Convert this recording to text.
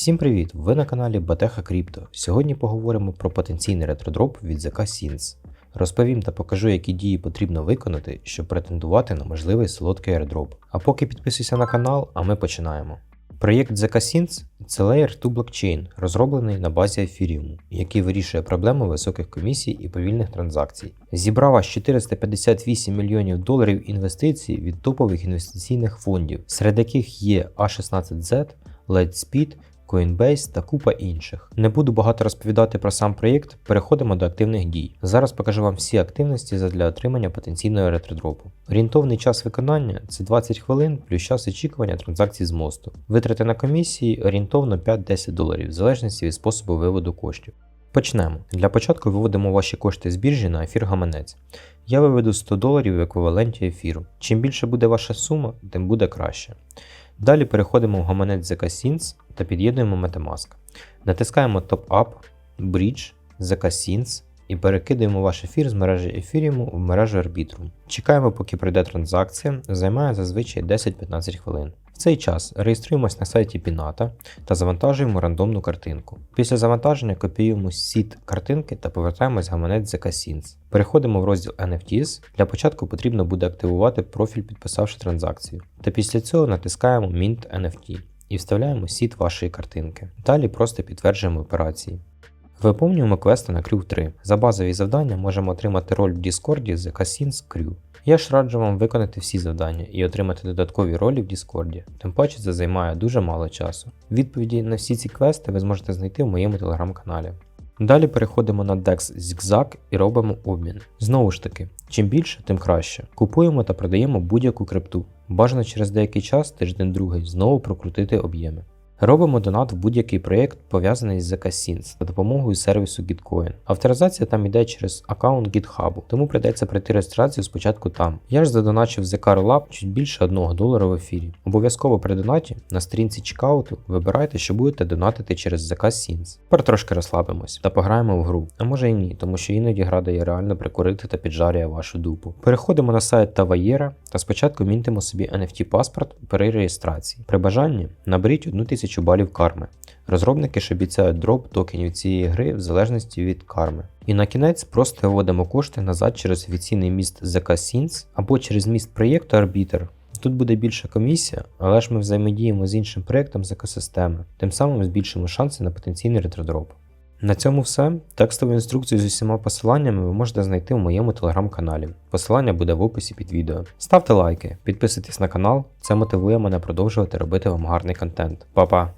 Всім привіт! Ви на каналі Батеха Крипто. Сьогодні поговоримо про потенційний ретродроп від ZK Sins. Розповім та покажу, які дії потрібно виконати, щоб претендувати на можливий солодкий airdrop. А поки підписуйся на канал, а ми починаємо. Проєкт ZK це Layer 2 блокчейн, розроблений на базі Ethereum, який вирішує проблему високих комісій і повільних транзакцій. Зібрав аж 458 мільйонів доларів інвестицій від топових інвестиційних фондів, серед яких є A16Z, Lightspeed, Coinbase та купа інших. Не буду багато розповідати про сам проєкт, переходимо до активних дій. Зараз покажу вам всі активності задля отримання потенційного ретродропу. Орієнтовний час виконання це 20 хвилин плюс час очікування транзакцій з мосту. Витрати на комісії орієнтовно 5-10 доларів, в залежності від способу виводу коштів. Почнемо. Для початку виводимо ваші кошти з біржі на ефір гаманець. Я виведу 100 доларів в еквіваленті ефіру. Чим більше буде ваша сума, тим буде краще. Далі переходимо в гаманець ZK Sins та під'єднуємо Metamask. Натискаємо Top Up, Bridge, ZK Sins і перекидаємо ваш ефір з мережі Ethereum в мережу Arbitrum. Чекаємо, поки пройде транзакція, займає зазвичай 10-15 хвилин. Цей час реєструємось на сайті Pinata та завантажуємо рандомну картинку. Після завантаження копіюємо сіт картинки та повертаємось в гаманець ZK Sins. Переходимо в розділ NFTs. Для початку потрібно буде активувати профіль, підписавши транзакцію. Та після цього натискаємо Mint NFT і вставляємо сіт вашої картинки. Далі просто підтверджуємо операції. Виповнюємо квести на Crew 3. За базові завдання можемо отримати роль в Discord з Cassins Crew. Я ж раджу вам виконати всі завдання і отримати додаткові ролі в Discord, тим паче це займає дуже мало часу. Відповіді на всі ці квести ви зможете знайти в моєму телеграм-каналі. Далі переходимо на DEX Zigzag і робимо обмін. Знову ж таки, чим більше, тим краще. Купуємо та продаємо будь-яку крипту. Бажано через деякий час, тиждень-другий, знову прокрутити об'єми. Робимо донат в будь-який проєкт, пов'язаний з ZK за допомогою сервісу Gitcoin. Авторизація там йде через аккаунт GitHub, тому прийдеться пройти реєстрацію спочатку там. Я ж задоначив ZK Rollup чуть більше 1 долара в ефірі. Обов'язково при донаті на сторінці чекауту вибирайте, що будете донатити через ZK Sins. Тепер трошки розслабимось та пограємо в гру. А може і ні, тому що іноді гра дає реально прикурити та піджарює вашу дупу. Переходимо на сайт Таваєра та спочатку мінтимо собі NFT паспорт при реєстрації. При бажанні наберіть 1000 балів карми. Розробники ж обіцяють дроп токенів цієї гри в залежності від карми. І на кінець просто вводимо кошти назад через офіційний міст ZK Sins або через міст проєкту Arbiter. Тут буде більша комісія, але ж ми взаємодіємо з іншим проєктом з екосистеми, тим самим збільшимо шанси на потенційний ретродроп. На цьому все. Текстову інструкцію з усіма посиланнями ви можете знайти в моєму телеграм-каналі. Посилання буде в описі під відео. Ставте лайки, підписуйтесь на канал, це мотивує мене продовжувати робити вам гарний контент. Па-па!